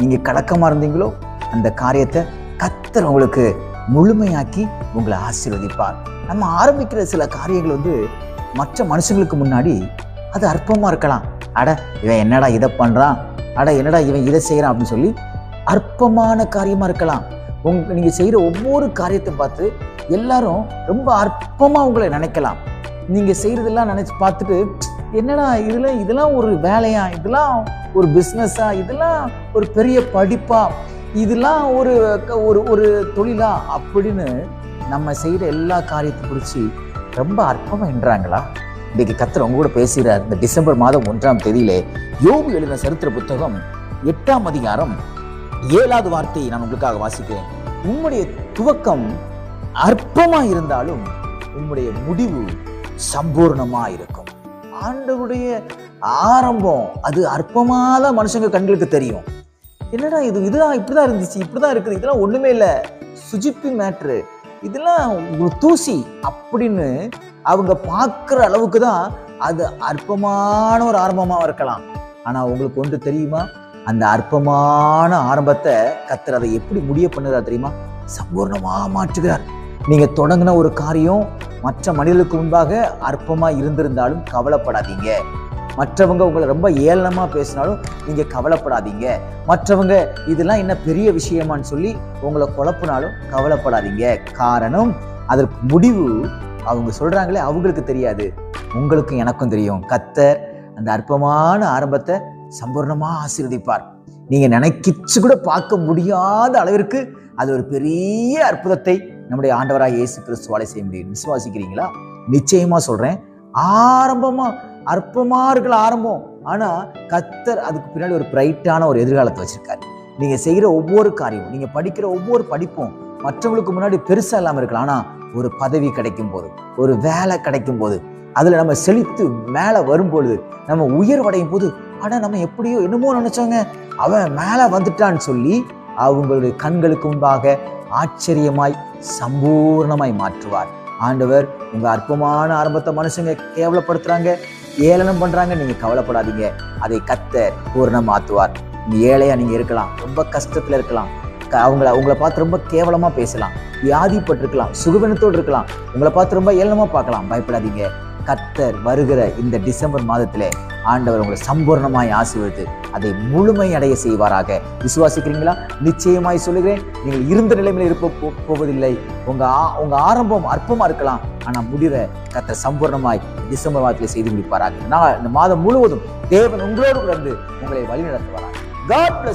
நீங்க கலக்கமாக இருந்தீங்களோ அந்த காரியத்தை கத்தர் உங்களுக்கு முழுமையாக்கி உங்களை ஆசீர்வதிப்பார். நம்ம ஆரம்பிக்கிற சில காரியங்கள் வந்து மற்ற மனுஷங்களுக்கு முன்னாடி அது அற்பமா இருக்கலாம். அட இவன் என்னடா இதை பண்றான்? அட என்னடா இவன் இதை செய்யறான் அப்படின்னு சொல்லி அற்பமான காரியமா இருக்கலாம். உங் நீங்க செய்யற ஒவ்வொரு காரியத்தை பார்த்து எல்லாரும் ரொம்ப அற்பமா உங்களை நினைக்கலாம். நீங்க செய்யறதெல்லாம் நினைச்சு பார்த்துட்டு என்னடா இதுல இதெல்லாம் ஒரு வேலையா? இதெல்லாம் ஒரு பிஸ்னஸா இதெல்லாம் ஒரு பெரிய படிப்பா இதெல்லாம் ஒரு க- ஒரு ஒரு தொழிலா அப்படின்னு நம்ம செய்யற எல்லா காரியத்தை குறித்து ரொம்ப அற்பமா என்றாங்களா? இன்னைக்கு கத்தர் உங்க கூட பேசுகிறார் இந்த டிசம்பர் மாதம் ஒன்றாம் தேதியிலே யோபு எழுதின சரித்திர புத்தகம் எட்டாம் அதிகாரம் ஏழாவது வார்த்தையை நான் உங்களுக்காக வாசிக்கிறேன். உம்முடைய துவக்கம் அற்பமா இருந்தாலும் உம்முடைய முடிவு சம்பூர்ணமா இருக்கும். ஆண்டவருடைய ஆரம்பம். அது அற்பமாத மனுஷங்க கண்களுக்கு தெரியும். என்னடா இது? இதுதான் இப்படி தான் இருந்துச்சு இப்படி தான் இருக்குது. இதெல்லாம் ஒன்றுமே இல்லை. சுஜிப்பி மேட்ரு. இதெல்லாம் ஒரு தூசி அப்படின்னு அவங்க பார்க்குற அளவுக்கு தான் அது அற்பமான ஒரு ஆரம்பமாக இருக்கலாம். ஆனால் உங்களுக்கு ஒன்று தெரியுமா? அந்த அற்பமான ஆரம்பத்தை கத்தர் அதை எப்படி முடிய பண்ணுறா தெரியுமா? சம்பூர்ணமாக மாற்றுகிறார். நீங்கள் தொடங்கின ஒரு காரியம் மற்ற மனிதர்களுக்கு முன்பாக அற்பமாக இருந்திருந்தாலும் கவலைப்படாதீங்க. மற்றவங்க உங்களை ரொம்ப ஏளனமாக பேசினாலும் நீங்கள் கவலைப்படாதீங்க. மற்றவங்க இதெல்லாம் என்ன பெரிய விஷயமான்னு சொல்லி உங்களை குழப்பினாலும் கவலைப்படாதீங்க. காரணம் அதற்கு முடிவு அவங்க சொல்கிறாங்களே அவங்களுக்கு தெரியாது. உங்களுக்கும் எனக்கும் தெரியும். கத்தர் அந்த அற்பமான ஆரம்பத்தை சம்பூர்ணமாக ஆசீர்வதிப்பார். நீங்கள் நினைக்கிச்சு கூட பார்க்க முடியாத அளவிற்கு அது ஒரு பெரிய அற்புதத்தை நம்முடைய ஆண்டவராக இயேசு கிறிஸ்துவாலை செய்ய முடியும். விசுவாசிக்கிறீங்களா? நிச்சயமாக சொல்கிறேன் ஆரம்பமா அற்பமா இருக்கல ஆரம்பம். ஆனா கத்தர் அதுக்கு பின்னாடி ஒரு பிரைட்டான ஒரு எதிர்காலத்தை வச்சிருக்காரு. நீங்க செய்யற ஒவ்வொரு காரியமும் நீங்க படிக்கிற ஒவ்வொரு படிப்பும் மற்றவங்களுக்கு முன்னாடி பெருசா இல்லாம இருக்கலாம். ஆனா ஒரு பதவி கிடைக்கும் போது ஒரு வேலை கிடைக்கும் போது அதுல நம்ம செழித்து மேல வரும்பொழுது நம்ம உயர்வடையும் போது ஆனால் நம்ம எப்படியோ என்னமோ நினைச்சோங்க. அவன் மேல வந்துட்டான்னு சொல்லி அவங்களுடைய கண்களுக்கு முன்பாக ஆச்சரியமாய் சம்பூர்ணமாய் மாற்றுவார். ஆண்டவர் உங்கள் அற்பமான ஆரம்பத்தை மனுஷங்க கேவலப்படுத்துறாங்க ஏளனம் பண்ணுறாங்க நீங்கள் கவலைப்படாதீங்க. அதை கத்தர் பூர்ணம் மாத்துவார் நீ ஏழையா நீங்கள் இருக்கலாம் ரொம்ப கஷ்டத்தில் இருக்கலாம். க- அவங்கள பார்த்து ரொம்ப கேவலமாக பேசலாம் வியாதிப்பட்டிருக்கலாம் சுகவனத்தோடு இருக்கலாம். உங்களை பார்த்து ரொம்ப ஏளனமாக பார்க்கலாம். பயப்படாதீங்க. கத்தர் வருகிற இந்த டிசம்பர் மாதத்தில் ஆண்டவர் உங்களை சம்பூர்ணமாய் ஆசீர்வதித்து அதை முழுமையடைய செய்வாராக. விசுவாசிக்கிறீங்களா? நிச்சயமாய் சொல்லுகிறேன். நீங்கள் இருந்த நிலைமையில் இருப்ப போ- போவதில்லை. உங்க ஆ- உங்க ஆரம்பம் அற்பமா இருக்கலாம். ஆனா முடிவை கத்த சம்பூர்ணமாய் டிசம்பர் மாதத்தில் செய்து முடிப்பாராக. நான் இந்த மாதம் முழுவதும் தேவன் உங்களோடு கூட இருந்து உங்களை வழிநடத்துவாராக. காட்